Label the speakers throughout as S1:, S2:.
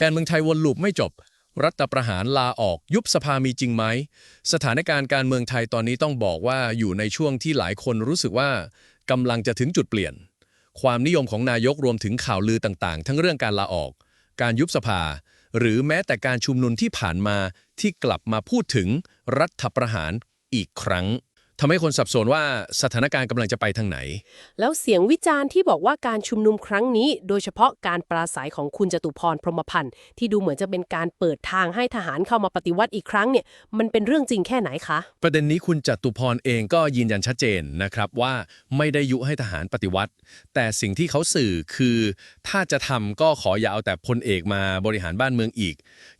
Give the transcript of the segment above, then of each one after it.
S1: การเมืองไทยวนลูปไม่จบ รัฐประหารลาออกยุบสภามีจริงไหม สถานการณ์การเมืองไทยตอนนี้ต้องบอกว่าอยู่ในช่วงที่หลายคนรู้สึกว่ากำลังจะถึงจุดเปลี่ยน ความนิยมของนายกรวมถึงข่าวลือต่างๆ ทั้งเรื่องการลาออก การยุบสภา หรือแม้แต่การชุมนุมที่ผ่านมาที่กลับมาพูดถึงรัฐประหารอีกครั้ง ทำให้คนสับสนว่าสถานการณ์กำลังจะไปทางไหน
S2: แล้วเสียงวิจารณ์ที่บอกว่าการชุมนุมครั้งนี้ โดยเฉพาะการปราศัยของคุณจตุพรพรหมพันธ์ที่ดูเหมือนจะเป็นการเปิดทางให้ทหารเข้ามาปฏิวัติอีกครั้งเนี่ยมันเป็นเรื่องจริงแค่ไหนคะ
S1: ประเด็นนี้คุณจตุพรเองก็ยืนยันชัดเจนนะครับว่าไม่ได้ยุให้ทหารปฏิวัติ แต่สิ่งที่เขาสื่อคือ ถ้าจะทำก็ขออย่าเอาแต่พลเอกมาบริหารบ้านเมืองอีก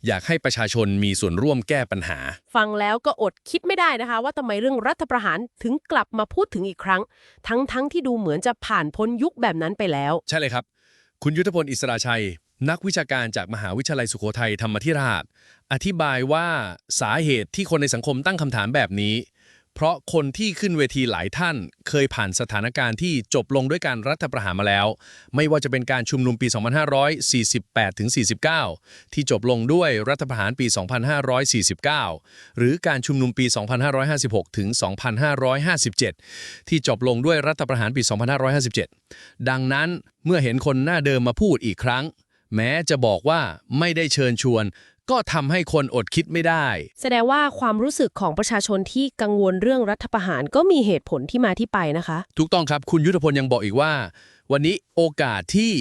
S1: อยากให้ประชาชนมีส่วนร่วมแก้ปัญหา
S2: ฟังแล้วก็อดคิดไม่ได้นะคะ ว่าทำไมเรื่องรัฐประหารถึงกลับมาพูดถึงอีกครั้ง ทั้งๆทที่ดูเหมือนจะผ่านพ้นยุคแบบนั้นไปแล้ว
S1: ใช่เลยครับ คุณยุทธพลอิสระชัย นักวิชาการจากมหาวิทยาลัยสุโขทัยธรรมธิราช อธิบายว่าสาเหตุที่คนในสังคมตั้งคำถามแบบนี้ เพราะคนที่ขึ้นเวทีหลายท่าน เคยผ่านสถานการณ์ที่จบลงด้วยการรัฐประหารมาแล้ว ไม่ว่าจะเป็นการชุมนุมปี 2548ถึง49 ที่จบลงด้วยรัฐประหารปี 2549 หรือการชุมนุมปี 2556ถึง2557 ที่จบลงด้วยรัฐประหารปี 2557 ดังนั้นเมื่อเห็นคนหน้าเดิมมาพูดอีกครั้ง แม้จะบอกว่าไม่ได้เชิญชวน ก็ทำให้คนอดคิดไม่ได้
S2: แสดงว่าความรู้สึกของประชาชนที่กังวลเรื่องรัฐประหารก็มีเหตุผลที่มาที่ไปนะคะ
S1: ถูกต้องครับคุณยุทธพลยังบอกอีกว่า วันนี้โอกาสที่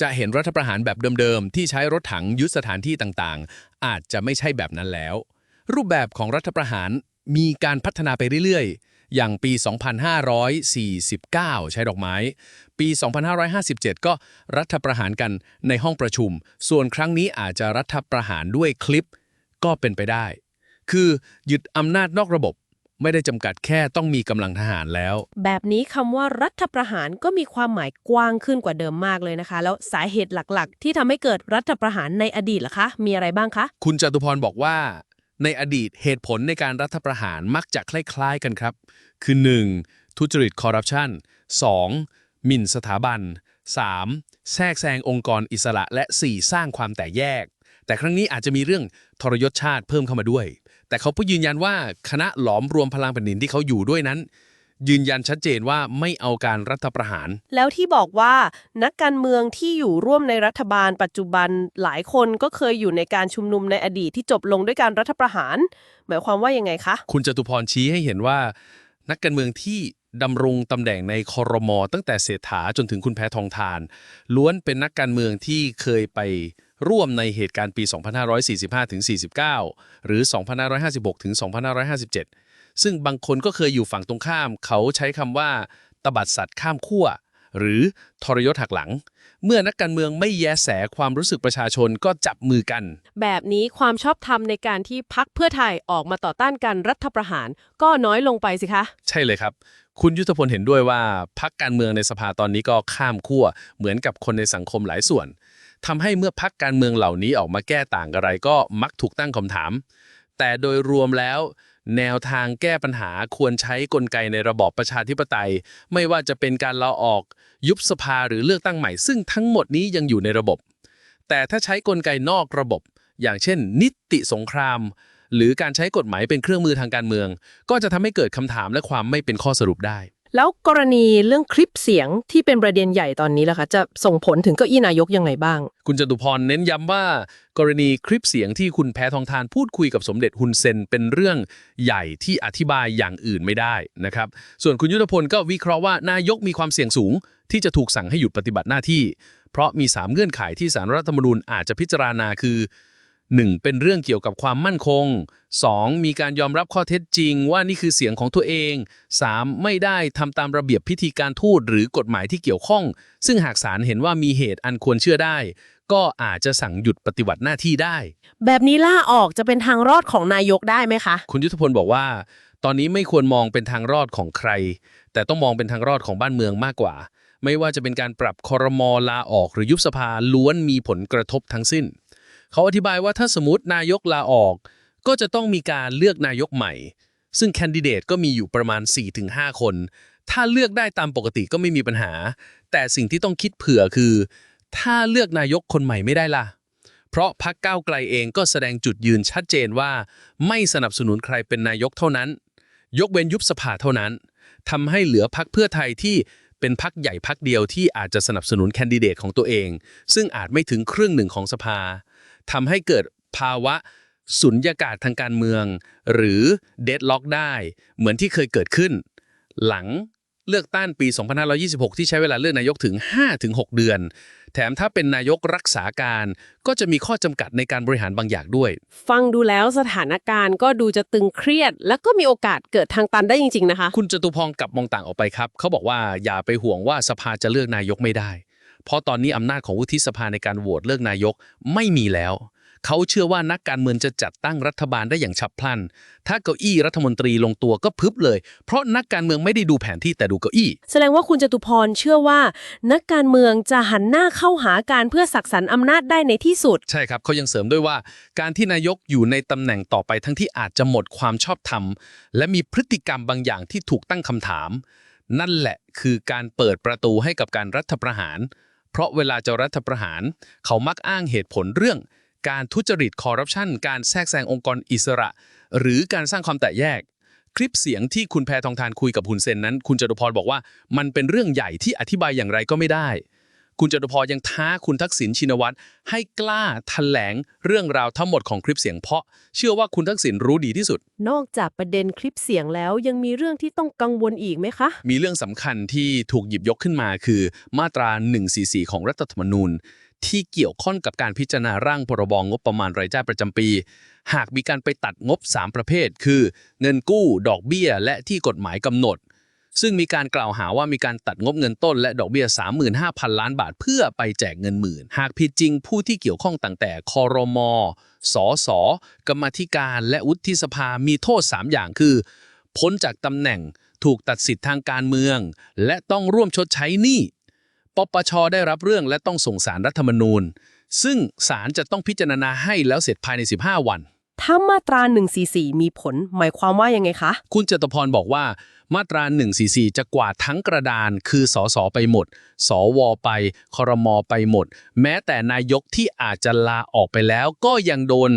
S1: จะเห็นรัฐประหารแบบเดิมๆ ที่ใช้รถถังยึดสถานที่ต่างๆ อาจจะไม่ใช่แบบนั้นแล้ว รูปแบบของรัฐประหารมีการพัฒนาไปเรื่อยๆ อย่างปี 2549 ใช้ดอกไม้ ปี 2557 ก็รัฐประหารกันในห้องประชุม ส่วนครั้งนี้อาจจะรัฐประหารด้วยคลิปก็เป็นไปได้ คือยึดอำนาจนอกระบบไม่ได้จำกัดแค่ต้องมีกำลังทหารแล้ว
S2: แบบนี้คำว่ารัฐประหารก็มีความหมายกว้างขึ้นกว่าเดิมมากเลยนะคะ แล้วสาเหตุหลักๆ ที่ทำให้เกิดรัฐประหารในอดีตล่ะคะ มีอะไรบ้างคะ
S1: คุณจตุพรบอกว่า ในอดีตเหตุผลในการรัฐประหารมักจะคล้ายๆกันครับ คือ 1. ทุจริตคอร์รัปชัน 2. หมิ่นสถาบัน 3. แทรกแซงองค์กรอิสระ และ 4. สร้างความแตกแยก แต่ครั้งนี้อาจจะมีเรื่องทรยศชาติเพิ่มเข้ามาด้วย แต่เขาพูดยืนยันว่าคณะหลอมรวมพลังแผ่นดินที่เขาอยู่ด้วยนั้น ยืนยันชัดเจนว่าไม่เอาการรัฐประหาร
S2: แล้วที่บอกว่านักการเมืองที่อยู่ร่วมในรัฐบาลปัจจุบันหลายคนก็เคยอยู่ในการชุมนุมในอดีตที่จบลงด้วยการรัฐประหาร หมายความว่ายังไงคะ
S1: คุณจตุพรชี้ให้เห็นว่า นักการเมืองที่ดำรงตำแหน่งในคอรมอตั้งแต่เศรษฐาจนถึงคุณแพทองทาน ล้วนเป็นนักการเมืองที่เคยไปร่วมในเหตุการณ์ปี 2545ถึง49 หรือ 2556ถึง2557 ซึ่งบางคนก็เคยอยู่ฝั่งตรงข้าม เขาใช้คำว่า ตบัดสัตว์ข้ามขั้ว หรือทรยศหักหลัง เมื่อนักการเมืองไม่แยแสความรู้สึกประชาชนก็จับมือกัน
S2: แบบนี้ความชอบธรรมในการที่พักเพื่อไทยออกมาต่อต้านการรัฐประหาร ก็น้อยลงไปสิคะ
S1: ใช่เลยครับ คุณยุทธพลเห็นด้วยว่าพักการเมืองในสภาตอนนี้ก็ข้ามขั้ว เหมือนกับคนในสังคมหลายส่วนทำให้เมื่อพักการเมืองเหล่านี้ออกมาแก้ต่างอะไรก็มักถูกตั้งคำถาม แต่โดยรวมแล้ว แนวทางแก้ปัญหาควรใช้กลไกในระบอบประชาธิปไตย ไม่ว่าจะเป็นการลาออก ยุบสภาหรือเลือกตั้งใหม่ ซึ่งทั้งหมดนี้ยังอยู่ในระบบ แต่ถ้าใช้กลไกนอกระบบ อย่างเช่น นิติสงคราม หรือการใช้กฎหมายเป็นเครื่องมือทางการเมือง ก็จะทำให้เกิดคำถามและความไม่เป็นข้อสรุปได้
S2: แล้วกรณีเรื่องคลิปเสียงที่เป็นประเด็นใหญ่ตอนนี้ล่ะคะจะส่งผลถึงเก้าอี้นายกยังไงบ้าง
S1: คุณจตุพรเน้นย้ำว่ากรณีคลิปเสียงที่คุณแพทองทานพูดคุยกับสมเด็จฮุนเซนเป็นเรื่องใหญ่ที่อธิบายอย่างอื่นไม่ได้นะครับ ส่วนคุณยุทธพลก็วิเคราะห์ว่านายกมีความเสี่ยงสูง ที่จะถูกสั่งให้หยุดปฏิบัติหน้าที่ เพราะมี 3 เงื่อนไขที่สารรัฐธรรมนูญอาจจะพิจารณาคือ 1. เป็นเรื่องเกี่ยวกับความมั่นคง 2. มีการยอมรับข้อเท็จจริงว่านี่คือเสียงของตัวเอง 3. ไม่ได้ทำตามระเบียบพิธีการทูตหรือกฎหมายที่เกี่ยวข้อง ซึ่งหากศาลเห็นว่ามีเหตุอันควรเชื่อได้ ก็อาจจะสั่งหยุดปฏิบัติหน้าที่ได้
S2: แบบนี้ล่าออกจะเป็นทางรอดของนายกได้ไหมคะ
S1: คุณยุทธพลบอกว่า ตอนนี้ไม่ควรมองเป็นทางรอดของใคร แต่ต้องมองเป็นทางรอดของบ้านเมืองมากกว่า ไม่ว่าจะเป็นการปรับคอรมอลาออกหรือยุบสภาล้วนมีผลกระทบทั้งสิ้น เขาอธิบายว่าถ้าสมมตินายกลาออก ก็จะต้องมีการเลือกนายกใหม่ ซึ่งแคนดิเดตก็มีอยู่ประมาณ 4-5 คน ถ้าเลือกได้ตามปกติก็ไม่มีปัญหา แต่สิ่งที่ต้องคิดเผื่อคือ ถ้าเลือกนายกคนใหม่ไม่ได้ล่ะ เพราะพักก้าวไกลเองก็แสดงจุดยืนชัดเจนว่า ไม่สนับสนุนใครเป็นนายกเท่านั้น ยกเว้นยุบสภาเท่านั้นทำให้เหลือพักเพื่อไทยที่เป็นพักใหญ่พักเดียวที่อาจจะสนับสนุนแคนดิเดตของตัวเอง ซึ่งอาจไม่ถึงครึ่งหนึ่งของสภา ทำให้เกิดภาวะสุญญากาศทางการเมือง หรือเดดล็อกได้เหมือนที่เคยเกิดขึ้น หลังเลือกตั้งปี 2526 ที่ใช้เวลาเลือกนายกถึง 5-6 เดือน แถมถ้าเป็นนายกรักษาการก็จะมีข้อจำกัดในการบริหารบางอย่างด้วย
S2: ฟังดูแล้วสถานการณ์ก็ดูจะตึงเครียด แล้วก็มีโอกาสเกิดทางตันได้จริง ๆ นะคะ
S1: คุณจตุพรกลับมองต่างออกไปครับ เขาบอกว่าอย่าไปห่วงว่าสภาจะเลือกนายกไม่ได้ เพราะตอนนี้อำนาจของวุฒิสภาในการโหวตเลือกนายกไม่มีแล้ว เขาเชื่อว่านักการเมืองจะจัดตั้งรัฐบาลได้อย่างฉับพลัน ถ้าเก้าอี้รัฐมนตรีลงตัวก็พึบเลย เพราะนักการเมืองไม่ได้ดูแผนที่แต่ดูเก้าอี้
S2: แสดงว่าคุณจตุพรเชื่อว่า นักการเมืองจะหันหน้าเข้าหาการเพื่อสักสรรอำนาจได้ในที่สุด
S1: ใช่ครับเขายังเสริมด้วยว่า การที่นายกอยู่ในตำแหน่งต่อไปทั้งที่อาจจะหมดความชอบธรรม และมีพฤติกรรมบางอย่างที่ถูกตั้งคำถาม นั่นแหละคือการเปิดประตูให้กับการรัฐประหาร เพราะเวลาจะรัฐประหาร เขามักอ้างเหตุผลเรื่อง การทุจริตคอร์รัปชันการแทรกแซงองค์กรอิสระ หรือการสร้างความแตกแยก คลิปเสียงที่คุณแพทองทานคุยกับฮุนเซนนั้น คุณจตุพรบอกว่า มันเป็นเรื่องใหญ่ที่อธิบายอย่างไรก็ไม่ได้ คุณจตุพรยังท้าคุณทักษิณชินวัตรให้กล้าแถลงเรื่องราวทั้งหมดของคลิปเสียงเพราะ เชื่อว่าคุณทักษิณรู้ดีที่สุด
S2: นอกจากประเด็นคลิปเสียงแล้วยังมีเรื่องที่ต้องกังวลอีกไหมคะ
S1: มีเรื่องสำคัญที่ถูกหยิบยกขึ้นมาคือมาตรา 144 ของรัฐธรรมนูญ ที่เกี่ยวข้องกับการพิจารณาร่างพรบงบประมาณรายจ่ายประจำปี หากมีการไปตัดงบ 3 ประเภท คือ เงินกู้ ดอกเบี้ย และที่กฎหมายกำหนด ซึ่งมีการกล่าวหาว่ามีการตัดงบเงินต้นและดอกเบี้ย 35,000 ล้านบาท เพื่อไปแจกเงินหมื่น หากผิดจริงผู้ที่เกี่ยวข้องตั้งแต่คอรมอสอสกรรมธิการและวุฒิสภามีโทษ 3 อย่างคือ พ้นจากตำแหน่งถูกตัดสิทธิ์ทางการเมือง และต้องร่วมชดใช้หนี้ปปชได้รับเรื่องและต้องส่งสารรัฐธรรมนูญ ซึ่งศาลจะต้องพิจารณาให้แล้วเสร็จภายใน 15 วัน
S2: ถ้ามาตรา144 มีผล หมายความว่ายังไงคะ
S1: คุณจตุพรบอกว่า มาตรา 144 จะกวาดทั้งกระดาน คือสสไปหมด สวไปครมไปหมด แม้แต่นายกที่อาจจะลาออกไปแล้วก็ยังโดน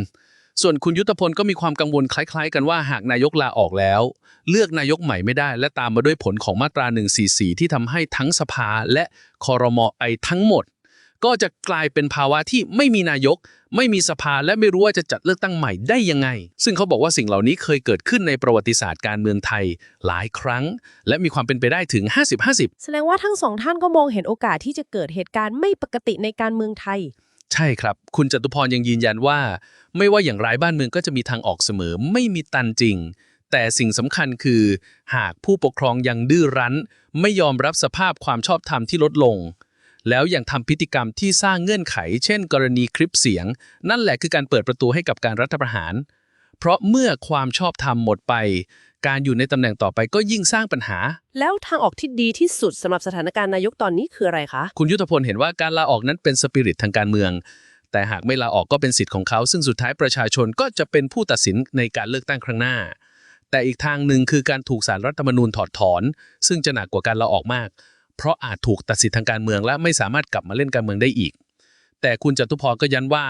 S1: ส่วนคุณยุทธพลก็มีความกังวลคล้าย ๆ กันว่าหากนายกลาออกแล้ว เลือกนายกใหม่ไม่ได้ และตามมาด้วยผลของมาตรา 144 ที่ทำให้ทั้งสภาและคอรมอไอทั้งหมด ก็จะกลายเป็นภาวะที่ไม่มีนายก ไม่มีสภาและไม่รู้ว่าจะจัดเลือกตั้งใหม่ได้ยังไง ซึ่งเขาบอกว่าสิ่งเหล่านี้เคยเกิดขึ้นในประวัติศาสตร์การเมืองไทยหลายครั้ง และมีความเป็นไปได้ถึง 50-50
S2: แสดงว่าทั้งสองท่านก็มองเห็นโอกาสที่จะเกิดเหตุการณ์ไม่ปกติในการเมืองไทย
S1: ใช่ครับ คุณจตุพรยังยืนยันว่า ไม่ว่าอย่างไรบ้านเมืองก็จะมีทางออกเสมอ ไม่มีตันจริง แต่สิ่งสำคัญคือ หากผู้ปกครองยังดื้อรั้น ไม่ยอมรับสภาพความชอบธรรมที่ลดลง แล้วยังทำพฤติกรรมที่สร้างเงื่อนไข เช่น กรณีคลิปเสียง นั่นแหละคือการเปิดประตูให้กับการรัฐประหาร เพราะเมื่อความชอบธรรมหมดไป การอยู่ในตำแหน่งต่อไปก็ยิ่งสร้างปัญหา
S2: แล้วทางออกที่ดีที่สุดสำหรับสถานการณ์นายกตอนนี้คืออะไรคะ
S1: คุณยุทธพลเห็นว่าการลาออกนั้นเป็นสปิริตทางการเมือง แต่หากไม่ลาออกก็เป็นสิทธิ์ของเขา ซึ่งสุดท้ายประชาชนก็จะเป็นผู้ตัดสินในการเลือกตั้งครั้งหน้า แต่อีกทางหนึ่งคือการถูกสารรัฐธรรมนูญถอดถอน ซึ่งจะหนักกว่าการลาออกมาก เพราะอาจถูกตัดสิทธิ์ทางการเมืองและไม่สามารถกลับมาเล่นการเมืองได้อีก แต่คุณจตุพรก็ยันว่า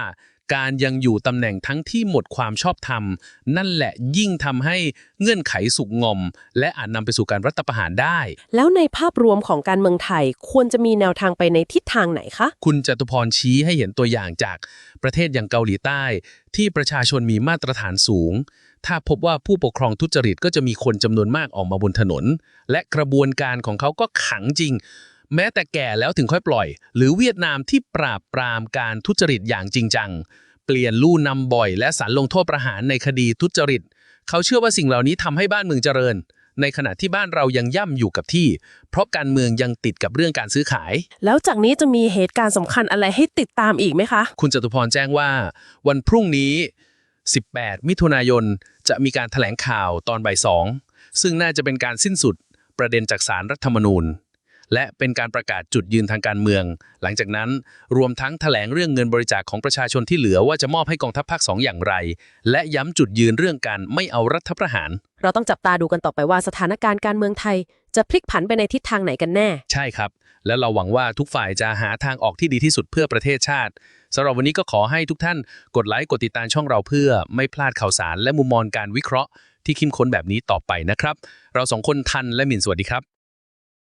S1: การยังอยู่ตำแหน่งทั้งที่หมดความชอบธรรม นั่นแหละยิ่งทำให้เงื่อนไขสุกงอม และอาจนำไปสู่การรัฐประหารได้
S2: แล้วในภาพรวมของการเมืองไทยควรจะมีแนวทางไปในทิศทางไหนคะ
S1: คุณจตุพรชี้ให้เห็นตัวอย่างจากประเทศอย่างเกาหลีใต้ ที่ประชาชนมีมาตรฐานสูง ถ้าพบว่าผู้ปกครองทุจริตก็จะมีคนจำนวนมากออกมาบนถนน และกระบวนการของเขาก็ขังจริง แม้แต่แก่แล้วถึงค่อยปล่อย หรือเวียดนามที่ปราบปรามการทุจริตอย่างจริงจัง เปลี่ยนลู่นำบ่อย และสารลงโทษประหารในคดีทุจริต เขาเชื่อว่าสิ่งเหล่านี้ทำให้บ้านเมืองเจริญในขณะที่บ้านเรายังย่ำอยู่กับที่ เพราะการเมืองยังติดกับเรื่องการซื้อขาย
S2: แล้วจากนี้จะมีเหตุการณ์สำคัญอะไรให้ติดตามอีกไหมคะ
S1: คุณจตุพรแจ้งว่า วันพรุ่งนี้ 18 มิถุนายน จะมีการถแถลงข่าวตอนบ่ายสองซึ่งน่าจะเป็นการสิ้นสุดประเด็นจากสารรัฐธรรมนูญ และเป็นการประกาศจุดยืนทางการเมือง หลังจากนั้นรวมทั้งแถลงเรื่องเงินบริจาคของประชาชนที่เหลือว่าจะมอบให้กองทัพภาคสองอย่างไร และย้ำจุดยืนเรื่องการไม่เอารัฐประหาร
S2: เราต้องจับตาดูกันต่อไปว่าสถานการณ์การเมืองไทย จะพลิกผันไปในทิศทางไหนกันแน่
S1: ใช่ครับ และเราหวังว่าทุกฝ่ายจะหาทางออกที่ดีที่สุดเพื่อประเทศชาติ สำหรับวันนี้ก็ขอให้ทุกท่านกดไลค์กดติดตามช่องเราเพื่อไม่พลาดข่าวสาร และมุมมองการวิเคราะห์ที่คุ้มค้นแบบนี้ต่อไปนะครับ เราสองคนทันและหมินสวัสดีครับ